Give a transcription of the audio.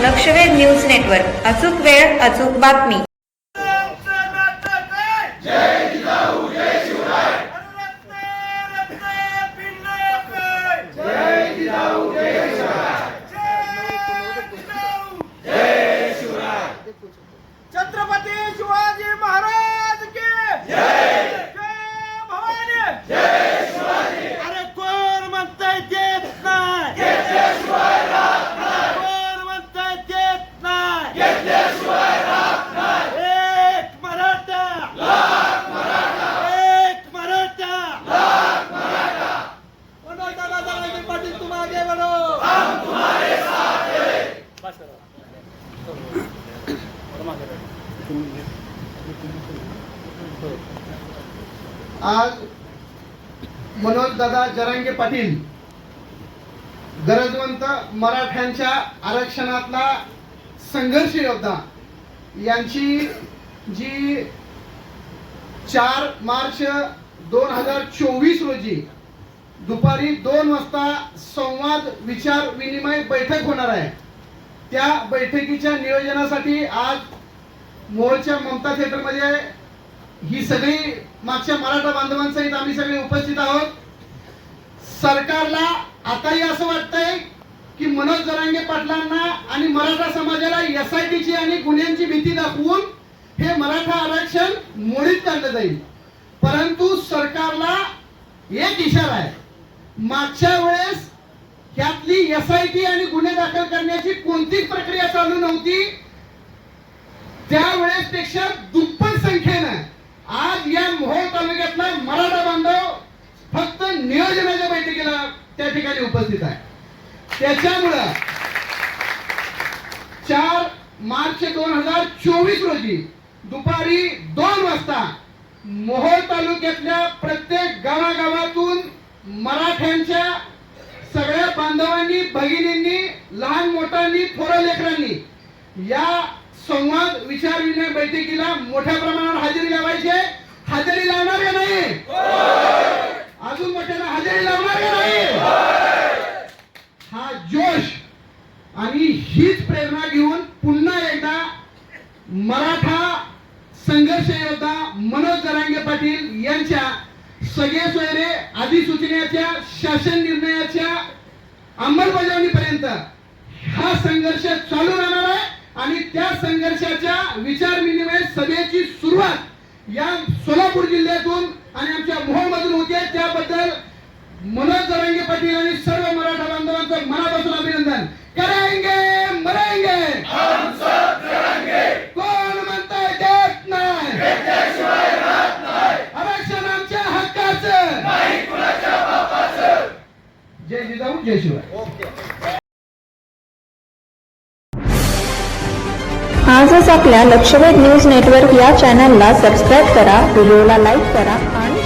लक्षवेध news network. अचूक वेळ अचूक बातमी. आज मनोज दादा जरांगे पाटील गरजवंत मराठ्यांच्या आरक्षणातला संघर्ष योद्धा यांची जी चार मार्च दोन हजार चोवीस रोजी दुपारी दोन वाजता संवाद विचार विनिमय बैठक होणार आहे. त्या बैठकीच्या नियोजनासाठी आज मोहोळच्या ममता थिएटरमध्ये ही सगळी मागच्या मराठा बांधवांसहित आम्ही सगळे उपस्थित आहोत. सरकारला आताही असं वाटतंय की मनोज जरांगे पाटलांना आणि मराठा समाजाला एस आय टीची आणि गुन्ह्यांची भीती दाखवून हे मराठा आरक्षण मोडीत काढलं जाईल. परंतु सरकारला एक इशारा आहे. मागच्या वेळेस त्यातली एस आय टी आणि गुन्हे दाखल करण्याची कोणतीच प्रक्रिया चालू नव्हती. त्यावेळेस पेक्षा दुप्पट संख्येनं आज या मोहोळ तालुक्यातला मराठा बांधव फक्त नियोजनाच्या बैठकीला त्या ठिकाणी उपस्थित आहे. त्याच्यामुळं चार मार्च दोन हजार चोवीस रोजी दुपारी दोन वाजता मोहोळ तालुक्यातल्या प्रत्येक गावागावातून मराठ्यांच्या बांधवांनी भगिनींनी लहान मोठ्यांनी थोर लेकरांनी या संवाद विचार विनिमय बैठकीला मोठ्या प्रमाणावर हजेरी लावायची हजेरी लावणार का नाही? अजून मोठ्याला हजेरी लावणार का नाही? हा जोश आणि हीच प्रेरणा घेऊन पुन्हा एकदा मराठा संघर्ष योद्धा मनोज जरांगे पाटील यांच्या सगळे सोयरे अधिसूचनेच्या शासन निर्णयाच्या अंमलबजावणीपर्यंत हा संघर्ष चालू राहणार आहे आणि त्या संघर्षाच्या विचार विनिमय सभेची सुरुवात या सोलापूर जिल्ह्यातून आणि आमच्या मोहोळमधून होते. त्याबद्दल मनोज जरांगे पाटील आणि सर्व मराठा जय जिजाऊ जय शिवाय. आजच आपल्या लक्षवेध न्यूज नेटवर्क या चॅनलला सबस्क्राईब करा व्हिडिओला लाईक करा आणि